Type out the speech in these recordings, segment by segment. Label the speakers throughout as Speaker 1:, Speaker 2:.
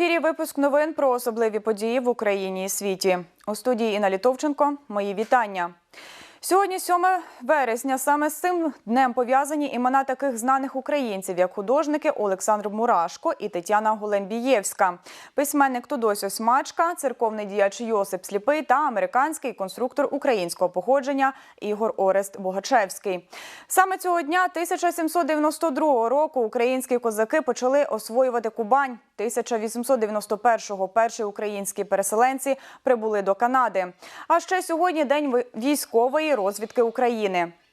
Speaker 1: ефірі випуск новин про особливі події в Україні і світі. У студії Інна Літовченко. Мої вітання. Сьогодні 7 вересня. Саме з цим днем пов'язані імена таких знаних українців, як художники Олександр Мурашко і Тетяна Голембієвська, письменник Тодось Осьмачка, церковний діяч Йосип Сліпий та американський конструктор українського походження Ігор Орест Богачевський. Саме цього дня 1792 року українські козаки почали освоювати Кубань. 1891-го перші українські переселенці прибули до Канади. А ще сьогодні день військової розвідки України. –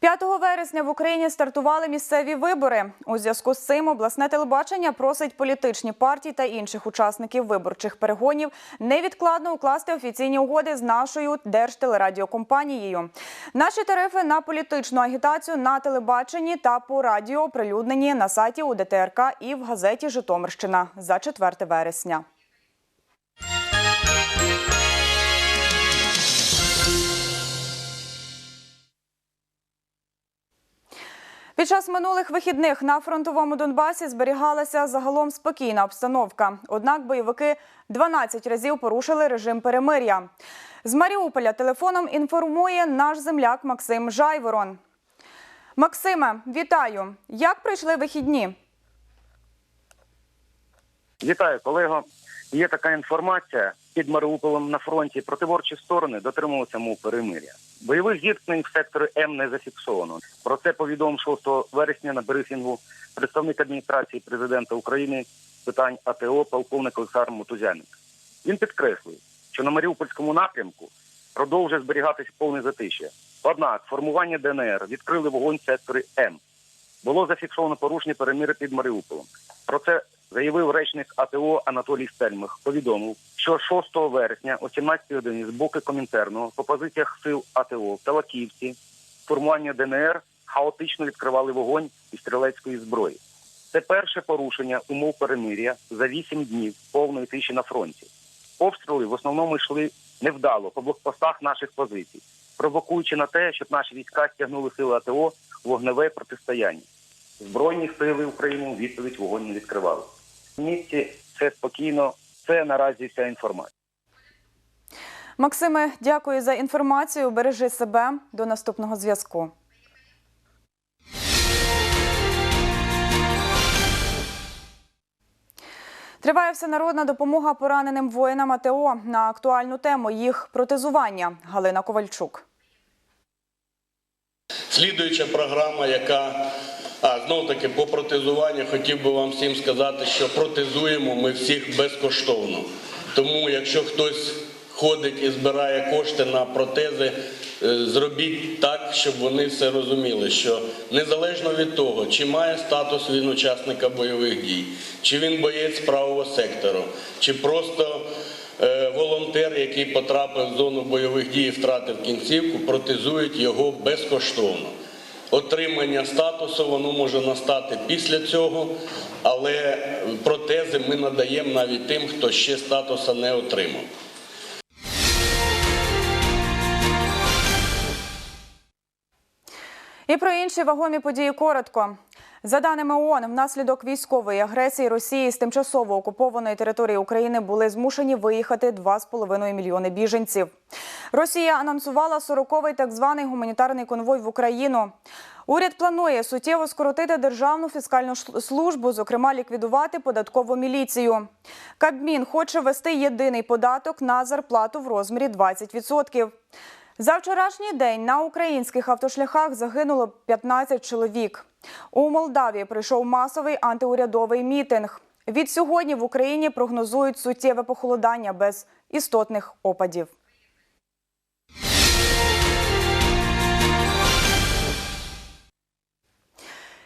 Speaker 1: 5 вересня в Україні стартували місцеві вибори. У зв'язку з цим обласне телебачення просить політичні партії та інших учасників виборчих перегонів невідкладно укласти офіційні угоди з нашою держтелерадіокомпанією. Наші тарифи на політичну агітацію на телебаченні та по радіо оприлюднені на сайті УДТРК і в газеті Житомирщина за 4 вересня. Під час минулих вихідних на фронтовому Донбасі зберігалася загалом спокійна обстановка. Однак бойовики 12 разів порушили режим перемир'я. З Маріуполя телефоном інформує наш земляк Максим Жайворон. Максиме, вітаю! Як пройшли вихідні?
Speaker 2: Вітаю, колего. Є така інформація під Маріуполем на фронті. Противорчі сторони дотримувалися мов перемиря. Бойових зіткнень в секторі М не зафіксовано. Про це повідомив 6 вересня на брифінгу представник адміністрації президента України з питань АТО полковник Олександр Мотузяник. Він підкреслив, що на Маріупольському напрямку продовжує зберігатися повне затишя. Однак формування ДНР відкрили вогонь в М. Було зафіксовано порушення перемири під Маріуполем. Про це заявив речник АТО Анатолій Стельмах. Повідомив, що 6 вересня о 17 годині з боку Комінтерного по позиціях сил АТО в Талаківці формування ДНР хаотично відкривали вогонь із стрілецької зброї. Це перше порушення умов перемир'я за 8 днів повної тиші на фронті. Обстріли в основному йшли невдало по блокпостах наших позицій, провокуючи на те, щоб наші війська стягнули сили АТО у вогневе протистояння. Збройні сили України відповідь вогонь не відкривали. В місті все спокійно. Це наразі вся інформація.
Speaker 1: Максиме, дякую за інформацію. Бережи себе до наступного зв'язку. Триває всенародна допомога пораненим воїнам АТО на актуальну тему їх протезування. Галина Ковальчук.
Speaker 3: Слідуюча програма, яка а знов таки по протезуванню хотів би вам всім сказати, що протезуємо ми всіх безкоштовно. Тому, якщо хтось ходить і збирає кошти на протези, е, зробіть так, щоб вони все розуміли, що незалежно від того, чи має статус він учасника бойових дій, чи він боєць правого сектору, чи просто е, волонтер, який потрапив в зону бойових дій і втратив кінцівку, протезують його безкоштовно. Отримання статусу воно може настати після цього, але протези ми надаємо навіть тим, хто ще статуса не отримав.
Speaker 1: І про інші вагомі події коротко. За даними ООН, внаслідок військової агресії Росії з тимчасово окупованої території України були змушені виїхати 2,5 мільйони біженців. Росія анонсувала 40-й так званий гуманітарний конвой в Україну. Уряд планує суттєво скоротити державну фіскальну службу, зокрема ліквідувати податкову міліцію. Кабмін хоче ввести єдиний податок на зарплату в розмірі 20%. За вчорашній день на українських автошляхах загинуло 15 чоловік. У Молдавії прийшов масовий антиурядовий мітинг. Від сьогодні в Україні прогнозують суттєве похолодання без істотних опадів.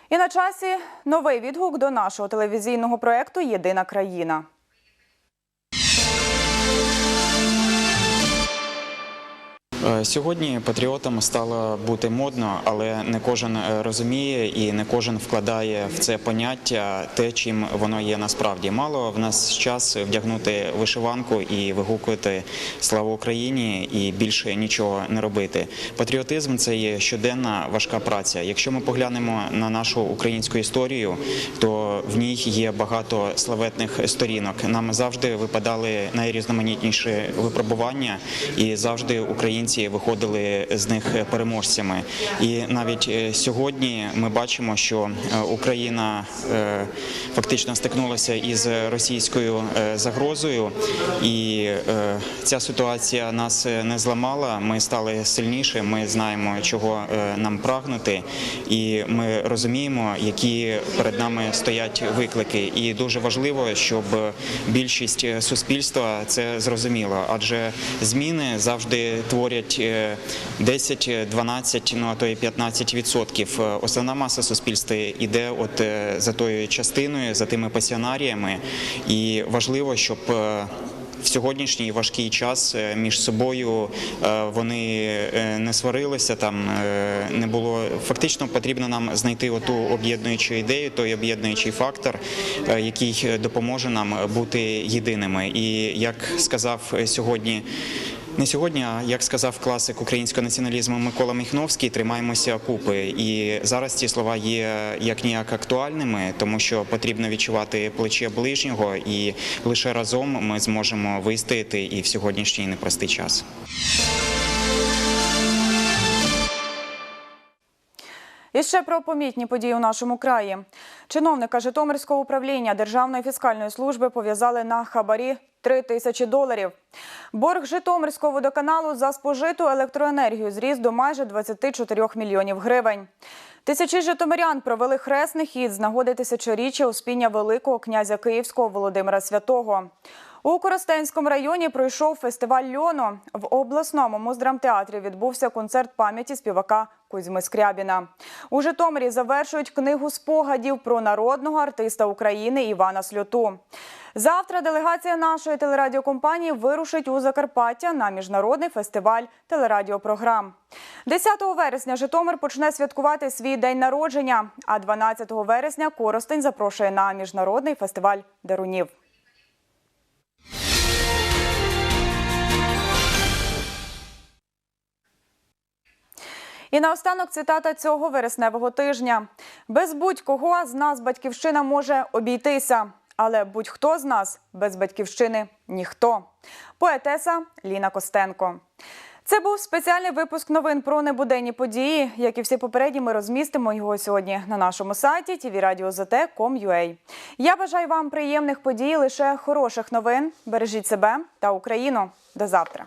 Speaker 1: І на часі новий відгук до нашого телевізійного проекту Єдина країна.
Speaker 4: Сьогодні патріотам стало бути модно, але не кожен е, розуміє і не кожен вкладає в це поняття те, чим воно є насправді. Мало в нас час вдягнути вишиванку і вигукувати слава Україні і більше нічого не робити. Патріотизм це є щоденна важка праця. Якщо ми поглянемо на нашу українську історію, то в ній є багато славетних сторінок. Нам завжди випадали найрізноманітніші випробування, і завжди українці виходили з них переможцями. І навіть е, сьогодні ми бачимо, що е, Україна е, фактично стикнулася із російською загрозою, і ця ситуація нас не зламала. Ми стали сильніше. Ми знаємо, чого нам прагнути, і ми розуміємо, які перед нами стоять виклики. І дуже важливо, щоб більшість суспільства це зрозуміла, адже зміни завжди творять е, 10, 12, ну а то і 15 відсотків. Е, Основна маса суспільства йде от е, за тою частиною, за тими пасіонаріями, і важливо, щоб е, в сьогоднішній важкий час між собою вони не сварилися. Там не було фактично потрібно нам знайти оту об'єднуючу ідею, той об'єднуючий фактор, який допоможе нам бути єдиними. І як сказав сьогодні. Не сьогодні, як сказав класик українського націоналізму Микола Міхновський, тримаємося купи. І зараз ці слова є як ніяк актуальними, тому що потрібно відчувати плече ближнього, і лише разом ми зможемо вистояти і в сьогоднішній непростий час.
Speaker 1: І ще про помітні події у нашому краї. Чиновника Житомирського управління Державної фіскальної служби пов'язали на хабарі 3 тисячі доларів. Борг Житомирського водоканалу за спожиту електроенергію зріс до майже 24 мільйонів гривень. Тисячі житомирян провели хресний хід з нагоди тисячоріччя успіння Великого князя Київського Володимира Святого. У Коростенському районі пройшов фестиваль льону. В обласному муздрамтеатрі відбувся концерт пам'яті співака Кузьми Скрябіна. У Житомирі завершують книгу спогадів про народного артиста України Івана Сльоту. Завтра делегація нашої телерадіокомпанії вирушить у Закарпаття на міжнародний фестиваль телерадіопрограм. 10 вересня Житомир почне святкувати свій день народження, а 12 вересня Коростень запрошує на міжнародний фестиваль дарунів. І наостанок цитата цього вересневого тижня: без будь-кого з нас батьківщина може обійтися, але будь-хто з нас без батьківщини ніхто. Поетеса Ліна Костенко. Це був спеціальний випуск новин про небуденні події. Як і всі попередні, ми розмістимо його сьогодні на нашому сайті tvradio.zt.com.ua. Я бажаю вам приємних подій, лише хороших новин. Бережіть себе та Україну. До завтра.